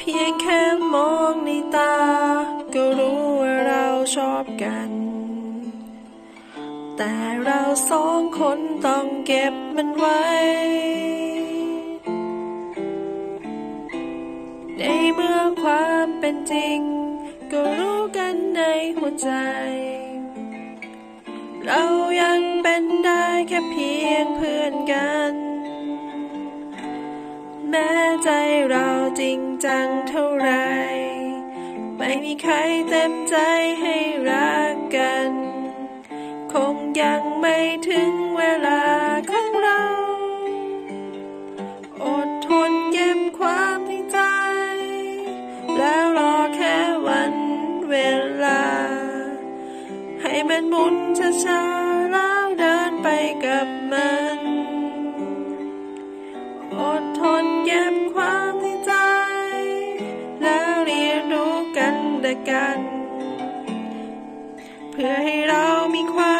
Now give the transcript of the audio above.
พียงแค่มองในตา ก็รู้ว่าเราชอบกัน แต่เราสองคนต้องเก็บมันไว้ ในเมื่อความเป็นจริง ก็รู้กันในหัวใจ เรายังเป็นได้แค่เพียงเพื่อนกัน แม้ใจเราจริงจังเท่าไร ไม่มีใครเต็มใจให้รักกัน คงยังไม่ถึงเวลาของเรา อดทนเก็บความในใจ แล้วรอแค่วันเวลา ให้มันหมุนช้าๆ และกัน เพื่อให้เรามีความหม